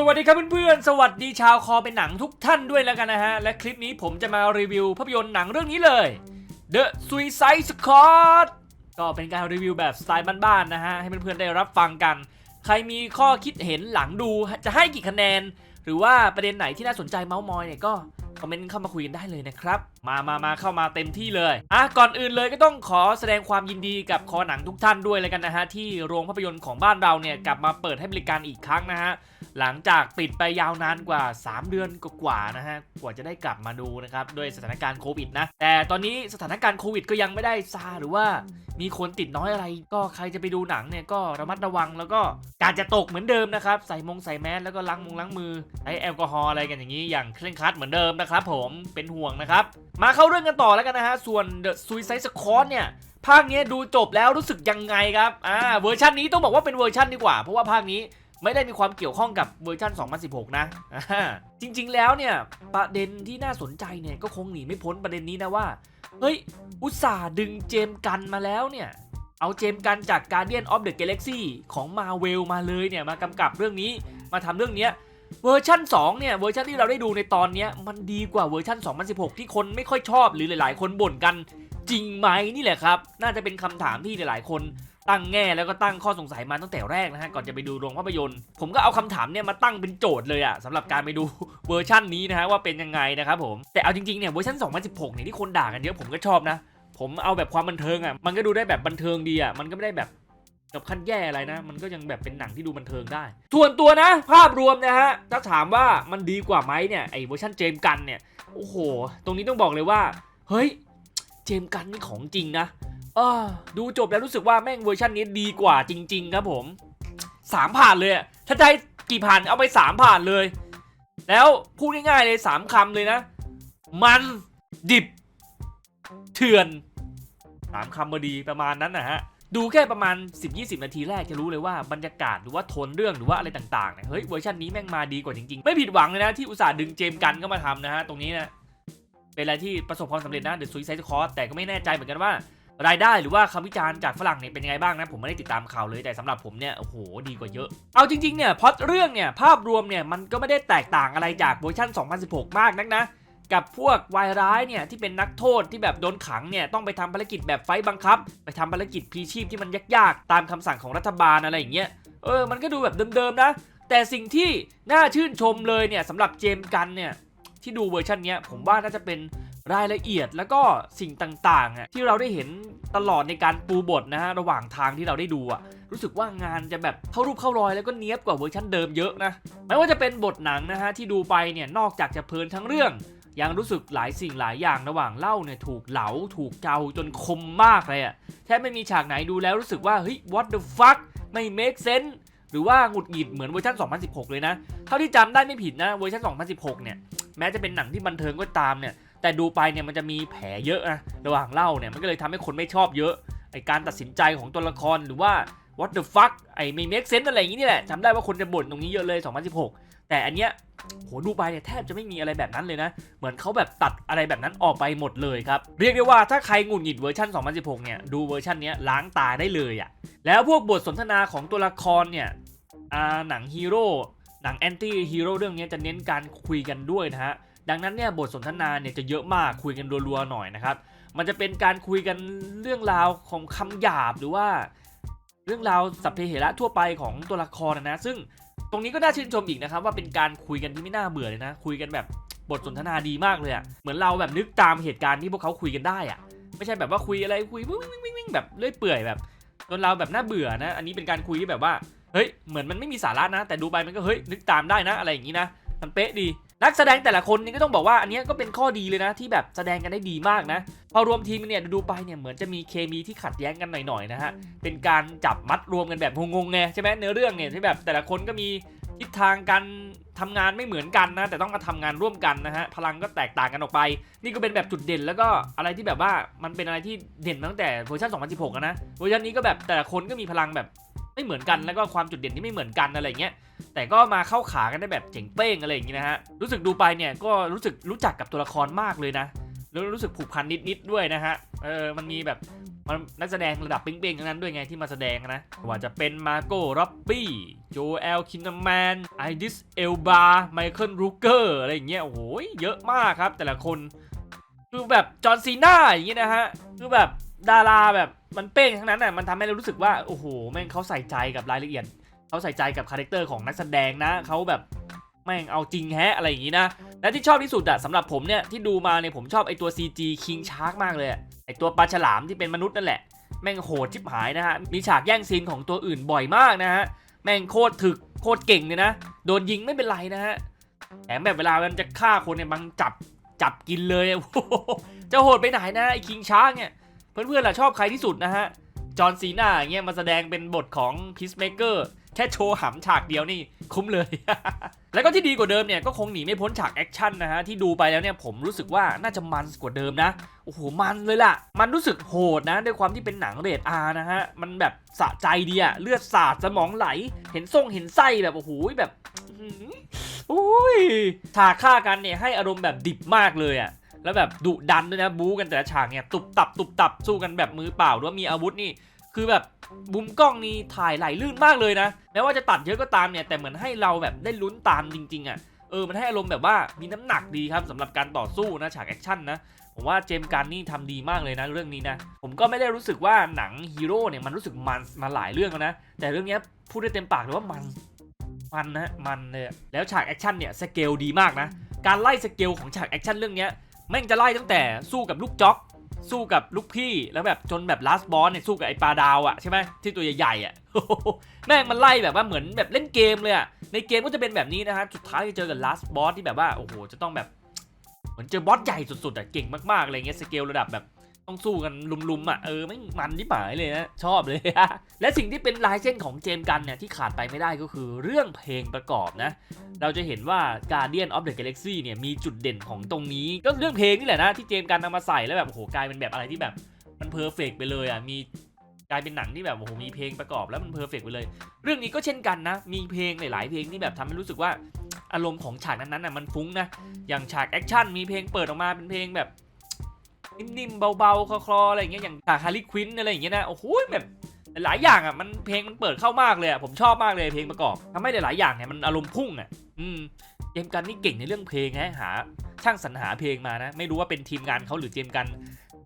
สวัสดีครับเพื่อนๆ สวัสดีชาวคอเป็นหนังทุกท่านด้วยแล้วกันนะฮะ และคลิปนี้ผมจะมารีวิวภาพยนตร์หนังเรื่องนี้เลย The Suicide Squad ก็เป็นการรีวิวแบบสไตล์บ้านๆนะฮะ ให้เพื่อนๆได้รับฟังกัน ใครมีข้อคิดเห็นหลังดูจะให้กี่คะแนน หรือว่าประเด็นไหนที่น่าสนใจเมาส์มอยเนี่ยก็คอมเมนต์เข้ามาคุยกันได้เลยนะครับ มามามาเข้ามาเต็มที่เลย อะ ก่อนอื่นเลยก็ต้องขอแสดงความยินดีกับคอหนังทุกท่านด้วยเลยกันนะฮะ ที่โรงภาพยนตร์ของบ้านเราเนี่ยกลับมาเปิดให้บริการอีกครั้งนะฮะ หลังจากปิดไปยาวนานกว่า 3 เดือนกว่าๆนะฮะกว่าจะได้กลับมาดูนะครับด้วยสถานการณ์โควิดนะ แต่ตอนนี้สถานการณ์โควิดก็ยังไม่ได้ซาหรือว่ามีคนติดน้อยอะไร ก็ใครจะไปดูหนังเนี่ยก็ระมัดระวังแล้วก็การจะตกเหมือนเดิมนะครับใส่มงใส่แมสแล้วก็ล้างมงล้างมือใช้แอลกอฮอล์อะไรกันอย่างนี้อย่างเคร่งครัดเหมือนเดิมนะครับผมเป็นห่วงนะครับมาเข้าเรื่องกันต่อแล้วกันนะฮะส่วน The Suicide Squad เนี่ยภาคนี้ดูจบแล้วรู้สึกยังไงครับอ่าเวอร์ชันนี้ต้องบอกว่าเป็นเวอร์ชันดีกว่า เพราะว่าภาคนี้ ไม่ได้มีความเกี่ยวข้องกับเวอร์ชัน2016 นะ จริงๆ แล้วเนี่ย ประเด็นที่น่าสนใจเนี่ยก็คงหนีไม่พ้นประเด็นนี้นะว่า เฮ้ย อุตส่าห์ดึงเจมกันมาแล้วเนี่ย เอาเจมกันจาก Guardian of the Galaxy ของ Marvel มาเลยเนี่ย มากำกับเรื่องนี้ มาทำเรื่องเนี้ยเวอร์ชัน2เนี่ย เวอร์ชันที่เราได้ดูในตอนเนี้ยมันดีกว่าเวอร์ชัน2016 ที่คนไม่ค่อยชอบหรือหลาย ๆ คนบ่นกันจริงไหมนี่แหละครับ น่าจะเป็นคำถามที่หลาย ๆ คน ตั้งแง่แล้วก็ตั้งข้อสงสัยมาตั้งแต่แรกนะฮะก่อนจะไปดูโรงภาพยนตร์ ผมก็เอาคำถามเนี่ยมาตั้งเป็นโจทย์เลยอะสำหรับการไปดูเวอร์ชันนี้นะฮะว่าเป็นยังไงนะครับผมแต่เอาจริงๆเนี่ยเวอร์ชัน2016เนี่ยที่คนด่ากันเยอะผมก็ชอบนะ ผมเอาแบบความบันเทิงอะมันก็ดูได้แบบบันเทิงดีอะมันก็ไม่ได้แบบกับขั้นแย่อะไรนะ มันก็ยังแบบเป็นหนังที่ดูบันเทิงได้ ส่วนตัวนะ ภาพรวมนะฮะ ถ้าถามว่ามันดีกว่าไหมเนี่ย ไอเวอร์ชันเจมส์กันเนี่ย โอ้โห ตรงนี้ต้องบอกเลยว่า เฮ้ย เจมส์กันนี่ของจริงนะ เออดูจบแล้วรู้สึกว่าแม่งเวอร์ชันนี้ดีกว่าจริง ๆ ครับผมสามผ่านเลยถ้าจะให้กี่ผ่านเอาไปสามผ่านเลย แล้วพูดง่ายๆเลยสามคำเลยนะ มันดิบ เถื่อนสามคำมาดีประมาณนั้นนะฮะดูแค่ประมาณ 10-20 นาทีแรกจะรู้เลยว่าบรรยากาศหรือว่าโทนเรื่องหรือว่าอะไรต่างๆเนี่ยเฮ้ยเวอร์ชันนี้แม่งมาดีกว่าจริงๆ ไม่ผิดหวังเลยนะที่อุตส่าห์ดึงเจมส์กันเข้ามาทำนะฮะตรงนี้นะเป็นอะไรที่ประสบความสำเร็จนะ The Suicide Squad แต่ก็ไม่แน่ใจเหมือนกันว่า รายได้หรือว่าคำวิจารณ์จากฝรั่งเนี่ยเป็นยังไงบ้างนะผมไม่ได้ติดตามข่าวเลยแต่สำหรับผมเนี่ยโอ้โหดีกว่าเยอะ เอาจริงๆเนี่ยพอตเรื่องเนี่ยภาพรวมเนี่ยมันก็ไม่ได้แตกต่างอะไรจากเวอร์ชัน2016 มากนักนะกับพวกวายร้ายเนี่ยที่เป็นนักโทษที่แบบโดนขังเนี่ยต้องไปทำภารกิจแบบไฟต์บังคับ ไปทำภารกิจพีชีพที่มันยากๆ ตามคำสั่งของรัฐบาลอะไรอย่างเงี้ยเออมันก็ดูแบบเดิมๆนะ แต่สิ่งที่น่าชื่นชมเลยเนี่ยสำหรับเจมส์กันเนี่ยที่ดูเวอร์ชันเนี้ยผมว่าน่าจะเป็น รายละเอียดแล้วก็สิ่งต่างๆที่เราได้เห็นตลอดในการปูบทนะฮะระหว่างทางที่เราได้ดูอะรู้สึกว่างานจะแบบเข้ารูปเข้ารอยแล้วก็เนี้ยบกว่าเวอร์ชันเดิมเยอะนะไม่ว่าจะเป็นบทหนังนะฮะที่ดูไปเนี่ยนอกจากจะเพลินทั้งเรื่อง ยังรู้สึกหลายสิ่งหลายอย่างระหว่างเล่าเนี่ยถูกเหลาถูกเกาจนคมมากเลยอะแทบไม่มีฉากไหนดูแล้วรู้สึกว่าเฮ้ย what the fuck ไม่ make sense หรือว่าหงุดหงิดเหมือนเวอร์ชัน 2016 เลยนะ เท่าที่จำได้ไม่ผิดนะเวอร์ชัน 2016 เนี่ย แม้จะเป็นหนังที่บันเทิงก็ตามเนี่ย แต่ดูไปเนี่ยมันจะมีแผลเยอะนะระหว่างเล่าเนี่ยมันก็เลยทำให้คนไม่ชอบเยอะไอการตัดสินใจของตัวละครหรือว่า what the fuck ไอไม่ make sense อะไรอย่างนี้นี่แหละจำได้ว่าคนจะบ่นตรงนี้เยอะเลย 2016 แต่อันเนี้ยโหดูไปเนี่ยแทบจะไม่มีอะไรแบบนั้นเลยนะ เหมือนเขาแบบตัดอะไรแบบนั้นออกไปหมดเลยครับ เรียกได้ว่าถ้าใครหงุดหงิดเวอร์ชัน2016 เนี่ย ดูเวอร์ชันนี้ล้างตาได้เลยอะ่ะแล้วพวกบทสนทนาของตัวละครเนี่ยหนังฮีโร่ นังแอนตี้ฮีโร่เรื่องนี้จะเน้นการคุยกันด้วยนะฮะดังนั้นเนี่ยบทสนทนาเนี่ยจะเยอะมากคุยกันรัวๆหน่อยนะครับ มันจะเป็นการคุยกันเรื่องราวของคำหยาบหรือว่า เรื่องราวสัพเพเหระทั่วไปของตัวละครนะนะ ซึ่งตรงนี้ก็น่าชื่นชมอีกนะครับว่าเป็นการคุยกันที่ไม่น่าเบื่อเลยนะ คุยกันแบบบทสนทนาดีมากเลยอะเหมือนเราแบบนึกตามเหตุการณ์ที่พวกเขาคุยกันได้อะไม่ใช่แบบว่าคุยอะไรคุยวิ่งวิ่งวิ่งวิ่งแบบเลื่อยเปื่อยแบบจนเราแบบน่าเบื่อนะ อันนี้เป็นการคุยที่แบบว่า เฮ้ยเหมือนมันไม่มีสาระนะ แต่ดูไปมันก็เฮ้ยนึกตามได้นะอะไรอย่างนี้นะมันเป๊ะดี นักแสดงแต่ละคนนี่ก็ต้องบอกว่าอันเนี้ยก็เป็นข้อดีเลยนะ ที่แบบแสดงกันได้ดีมากนะ พอรวมทีมกันเนี่ยดูไปเนี่ยเหมือนจะมีเคมีที่ขัดแย้งกันหน่อยๆนะฮะเป็นการจับมัดรวมกันแบบงงๆไงใช่ไหมเนื้อเรื่องเนี่ยที่แบบแต่ละคนก็มี ทิศทางการทำงานไม่เหมือนกันนะ แต่ต้องมาทำงานร่วมกันนะฮะพลังก็แตกต่างกันออกไป นี่ก็เป็นแบบจุดเด่นแล้วก็อะไรที่แบบว่ามันเป็นอะไรที่เด่นตั้งแต่เวอร์ชัน2016นะเวอร์ชันนี้ก็แบบแต่ละคนก็มีพลังแบบไม่เหมือนกันแล้วก็ความจุดเด่นที่ไม่เหมือนกันอะไรเงี้ยแต่ก็มาเข้าขากันได้แบบเจ๋งเป้งอะไรอย่างงี้นะฮะรู้สึกดูไปเนี่ยก็รู้สึกรู้จักกับตัวละครมากเลยนะแล้วรู้สึกผูกพันนิดๆด้วยนะฮะเออมันมีแบบมันนักแสดงระดับเป้งๆทั้งนั้นด้วยไงที่มาแสดงนะว่าจะเป็นมาโก้ร็อบบี้ โจเอลคินแมนไอดิสเอลบาไมเคิลรูเกอร์อะไรอย่างเงี้ยโอ้โหเยอะมากครับ แต่ละคนคือแบบจอห์นซีน่าอย่างเงี้ยนะฮะคือแบบดาราแบบมันเป้งทั้งนั้นอะมันทำให้เรารู้สึกว่าโอ้โหแม่งเขาใส่ใจกับรายละเอียดเขาใส่ใจกับคาแรคเตอร์ของนักแสดงนะเขาแบบแม่งเอาจริงแฮะอะไรอย่างงี้นะและที่ชอบที่สุดอะสำหรับผมเนี่ยที่ดูมาเนี่ยผมชอบไอตัว CG King Shark มากเลยไอตัวปลาฉลามที่เป็นมนุษย์นั่นแหละแม่งโหดชิบหายนะฮะมีฉากแย่งซีนของตัวอื่นบ่อยมากนะฮะ แม่งโคตรถึกโคตรเก่งเลยนะ โดนยิงไม่เป็นไรนะฮะแถมแบบเวลามันจะฆ่าคนเนี่ยมันจับจับกินเลยโอ้โหจะโหดไปไหนนะไอ้คิงช้างเนี่ยเพื่อนๆล่ะชอบใครที่สุดนะฮะจอห์นซีน่าอย่างเงี้ยมาแสดงเป็นบทของพิสเมเกอร์ แค่โชว์หำฉากเดียวนี่คุ้มเลย แล้วก็ที่ดีกว่าเดิมเนี่ยก็คงหนีไม่พ้นฉากแอคชั่นนะฮะที่ดูไปแล้วเนี่ยผมรู้สึกว่าน่าจะมันกว่าเดิมนะโอ้โหมันเลยล่ะ มันรู้สึกโหดนะ ด้วยความที่เป็นหนังเรทอาร์นะฮะ มันแบบสะใจดีอะเลือดสาดสมองไหล เห็นส่งเห็นไส้แบบโอ้โหแบบอื้อหือโอ้ยฉากฆ่ากันเนี่ยให้อารมณ์แบบดิบมากเลยอะแล้วแบบดุดันด้วยนะบู๊กันแต่ละฉากเนี่ยตุบตับตุบตับสู้กันแบบมือเปล่าหรือว่ามีอาวุธนี่ คือแบบมุมกล้องนี่ถ่ายไหลลื่นมากเลยนะแม้ว่าจะตัดเยอะก็ตามเนี่ยแต่เหมือนให้เราแบบได้ลุ้นตามจริง ๆอะ่ะเออมันให้อารมณ์แบบว่ามีน้ำหนักดีครับสำหรับการต่อสู้นะฉากแอคชั่นนะผมว่าเจมกันนี่ทำดีมากเลยนะเรื่องนี้นะผมก็ไม่ได้รู้สึกว่าหนังฮีโร่เนี่ยมันรู้สึกมันมาหลายเรื่องแล้วนะแต่เรื่องนี้พูดได้เต็มปากเลยว่ามันมันนะมันเลยแล้วฉากแอคชั่นเนี่ยสเกลดีมากนะการไล่สเกลของฉากแอคชั่นเรื่องนี้แม่งจะไล่ตั้งแต่สู้กับลูกจ็อก สู้กับลูกพี่แล้วแบบจนแบบลาสบอสเนี่ยสู้กับไอ้ปลาดาวอะใช่ไหมที่ตัวใหญ่ๆอะแม่งมันไล่แบบว่าเหมือนแบบเล่นเกมเลยอะในเกมก็จะเป็นแบบนี้นะฮะสุดท้ายจะเจอกับลาสบอสที่แบบว่าโอ้โหจะต้องแบบเหมือนเจอบอสใหญ่สุดๆอะเก่งมากๆอะไรเงี้ยสเกลระดับแบบ ต้องสู้กันลุมๆอะเออไม่มันที่หมายเลยนะชอบเลยและสิ่งที่เป็นลายเส้นของเจมส์กันเนี่ยที่ขาดไปไม่ได้ก็คือเรื่องเพลงประกอบนะ เราจะเห็นว่า Guardian of the Galaxy เนี่ยมีจุดเด่นของตรงนี้ ก็เรื่องเพลงนี่แหละนะที่เจมส์กันนำมาใส่แล้วแบบโอ้โหกลายเป็นแบบอะไรที่แบบมันเพอร์เฟกไปเลยอะมีกลายเป็นหนังที่แบบโอ้โหมีเพลงประกอบแล้วมันเพอร์เฟกไปเลย เรื่องนี้ก็เช่นกันนะ มีเพลงหลายๆเพลงที่แบบทำให้รู้สึกว่าอารมณ์ของฉากนั้นๆน่ะมันฟุ้งนะอย่างฉากแอคชั่นมีเพลงเปิดออกมาเป็นเพลงแบบ นิ่มๆเบาๆคลอๆอะไรอย่างเงี้ยอย่างฉากฮาร์ลีควินอะไรอย่างเงี้ยนะโอ้โหแบบหลายอย่างอะมันเพลงมันเปิดเข้ามากเลยอะผมชอบมากเลยเพลงประกอบทำให้หลายๆอย่างเนี่ยมันอารมณ์พุ่งอะอืมเจมกันนี่เก่งในเรื่องเพลงฮะหา ช่างสรรหาเพลงมานะ ไม่รู้ว่าเป็นทีมงานเขาหรือเจมกัน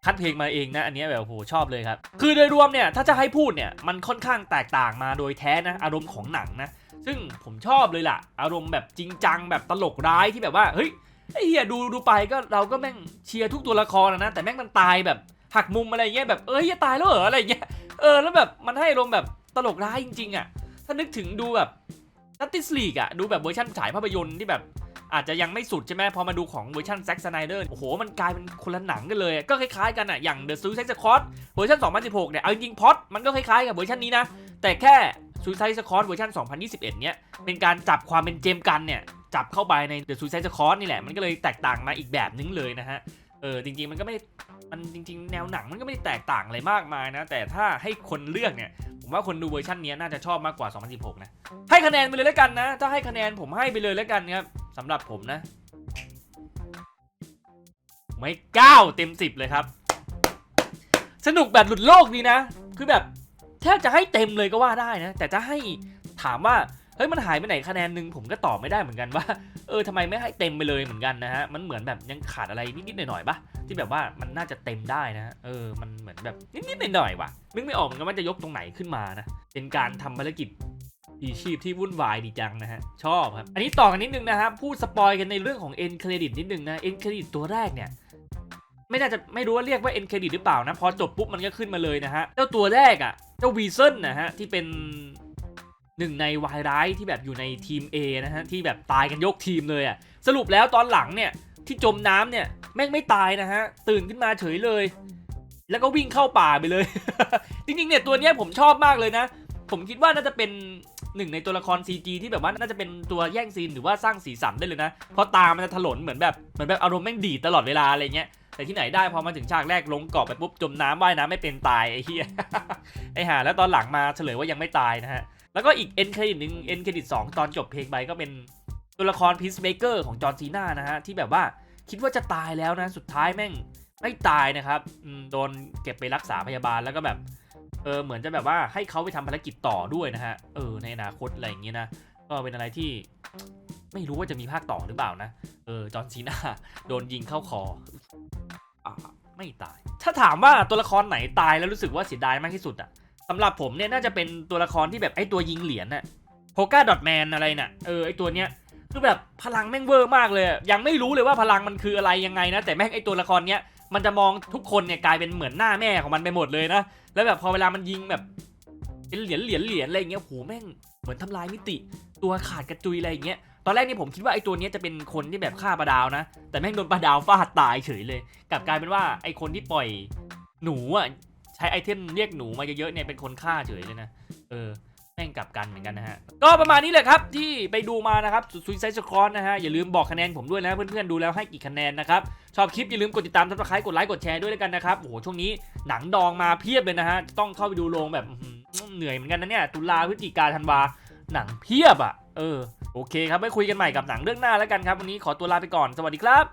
คัดเพลงมาเองนะ อันนี้แบบโอ้โหชอบเลยครับ คือโดยรวมเนี่ยถ้าจะให้พูดเนี่ยมันค่อนข้างแตกต่างมาโดยแท้นะ อารมณ์ของหนังนะ ซึ่งผมชอบเลยล่ะ อารมณ์แบบจริงจังแบบตลกร้ายที่แบบว่าเฮ้ย ไอ้เหี้ยดูดูไปก็เราก็แม่งเชียร์ทุกตัวละครนะนะแต่แม่งมันตายแบบหักมุมอะไรเงี้ยแบบเอ้ยตายแล้วเหรออะไรเงี้ยเออแล้วแบบมันให้อารมแบบตลกร้ายจริงๆอะถ้านึกถึงดูแบบนัตติสลีกอะดูแบบเวอร์ชันฉายภาพยนตร์ที่แบบอาจจะยังไม่สุดใช่ไหมพอมาดูของเวอร์ชันแซ็กสไนเดอร์โอ้โห มันกลายเป็นคนละหนังกันเลย ก็คล้ายๆกันอะ อย่าง The Suicide Squad เวอร์ชัน2016 เนี่ย เอาจริงๆพอดมันก็คล้ายๆกับเวอร์ชันนี้นะ แต่แค่ Suicide Squad เวอร์ชัน2021 เนี่ย เป็นการจับความเป็นเจมกันเนี่ย จับเข้าไปใน The Suicide Squad นี่แหละ มันก็เลยแตกต่างมาอีกแบบนึงเลยนะฮะ เออจริง ๆ มันก็ไม่มันจริง ๆ แนวหนังมันก็ไม่ได้แตกต่างอะไรมากมายนะ แต่ถ้าให้คนเลือกเนี่ย ผมว่าคนดูเวอร์ชันนี้น่าจะชอบมากกว่า 2016 นะ ให้คะแนนไปเลยแล้วกันนะ ถ้าให้คะแนนผมให้ไปเลยแล้วกันครับสำหรับผมนะ ไม่เก้าเต็มสิบเลยครับ สนุกแบบหลุดโลกดีนะ คือแบบแทบจะให้เต็มเลยก็ว่าได้นะ แต่ถ้าให้ถามว่า เฮ้ยมันหายไปไหนคะแนนหนึ่งผมก็ตอบไม่ได้เหมือนกันว่า เออทำไมไม่ให้เต็มไปเลยเหมือนกันนะฮะ มันเหมือนแบบยังขาดอะไรนิดๆหน่อยๆปะที่แบบว่ามันน่าจะเต็มได้นะ เออ มันเหมือนแบบนิดๆหน่อยๆว่ะนึกไม่ออกเหมือนกันว่าจะยกตรงไหนขึ้นมานะ เป็นการทำภารกิจอีชีพที่วุ่นวายดีจังนะฮะ ชอบครับ อันนี้ต่อกันนิดนึงนะครับพูดสปอยกันในเรื่องของเอ็นเครดิตนิดนึงนะเอ็นเครดิตตัวแรกเนี่ยไม่น่าจะไม่รู้ว่าเรียกว่าเอ็นเครดิตหรือเปล่านะพอจบปุ๊บมันก็ขึ้นมาเลยนะฮะเจ้าตัวแรกอะ่ะเจ้าวีเซนนะฮะที่เป็น หนึ่งในวายร้ายที่แบบอยู่ในทีม A นะฮะที่แบบตายกันยกทีมเลยอะ่ะสรุปแล้วตอนหลังเนี่ยที่จมน้ำเนี่ยแม่งไม่ตายนะฮะตื่นขึ้นมาเฉยเลย แล้วก็วิ่งเข้าป่าไปเลย จริงๆเนี่ยตัวเนี้ยผมชอบมากเลยนะ ผมคิดว่าน่าจะเป็นหนึ่งในตัวละคร CG ที่แบบว่าน่าจะเป็นตัวแย่งซีนหรือว่าสร้างสีสันได้เลยนะ เพราะตา มันจะถลนเหมือนแบบเหมือนแบบอารมณ์แม่งดีตลอดเวลาอะไรเงี้ย แต่ที่ไหนได้พอมาถึงฉากแรกลงเกาะไปปุ๊บจมน้ำว่ายน้ำไม่เป็นตายไอ้เหี้ยไอ้ห่าแล้วตอนหลังมาเฉลยว่ายังไม่ตายนะฮะ แล้วก็อีกเอ็นเครดิตหนึ่งเอ็นเครดิตสองตอนจบเพลงไปก็เป็นตัวละครพีซเมเกอร์ของจอร์นซีน่านะฮะ ที่แบบว่าคิดว่าจะตายแล้วนะ สุดท้ายแม่งไม่ตายนะครับอืมโดนเก็บไปรักษาพยาบาลแล้วก็แบบเออเหมือนจะแบบว่าให้เขาไปทำภารกิจต่อด้วยนะฮะเออในอนาคตอะไรอย่างเงี้ยนะก็เป็นอะไรที่ไม่รู้ว่าจะมีภาคต่อหรือเปล่านะเออจอห์นซีนาโดนยิงเข้าคออ่าไม่ตาย ถ้าถามว่าตัวละครไหนตายแล้วรู้สึกว่าเสียดายมากที่สุดอะสำหรับผมเนี่ยน่าจะเป็นตัวละครที่แบบไอ้ตัวยิงเหรียญน่ะโฮก้าดอทแมนอะไรน่ะเออไอ้ตัวเนี้ยคือแบบพลังแม่งเวอร์มากเลย ยังไม่รู้เลยว่าพลังมันคืออะไรยังไงนะ แต่แม่งไอ้ตัวละครเนี้ยมันจะมองทุกคนเนี่ยกลายเป็นเหมือนหน้าแม่ของมันไปหมดเลยนะ แล้วแบบพอเวลามันยิงแบบเป็นเหรียญเหรียญเหรียญอะไรอย่างเงี้ยโหแม่งเหมือนทำลายมิติ ตัวขาดกระจุยอะไรอย่างเงี้ยตอนแรกนี่ผมคิดว่าไอ้ตัวเนี้ยจะเป็นคนที่แบบฆ่าปลาดาวนะ แต่แม่งโดนปลาดาวฟาดตายเฉยเลยกลับกลายเป็นว่าไอ้คนที่ปล่อยหนูอะ ช้ไอเทมเรียกหนูมาเยอะๆเนี่ยเป็นคนฆ่าเฉยเลยนะ เออแม่งกลับกันเหมือนกันนะฮะ ก็ประมาณนี้แหละครับที่ไปดูมานะครับซุยไซส์ครอนนะฮะ อย่าลืมบอกคะแนนผมด้วยนะ เพื่อนๆดูแล้วให้กี่คะแนนนะครับ ชอบคลิปอย่าลืมกดติดตามซับสไครต์กดไลค์กดแชร์ด้วยแล้วกันนะครับ โอ้โห ช่วงนี้หนังดองมาเพียบเลยนะฮะ ต้องเข้าไปดูโรงแบบเหนื่อยเหมือนกันนะเนี่ย ตุลาพฤศจิกาธันวา หนังเพียบอะ เออ โอเคครับไว้คุยกันใหม่กับหนังเรื่องหน้าแล้วกันครับ วันนี้ขอตัวลาไปก่อน สวัสดีครับ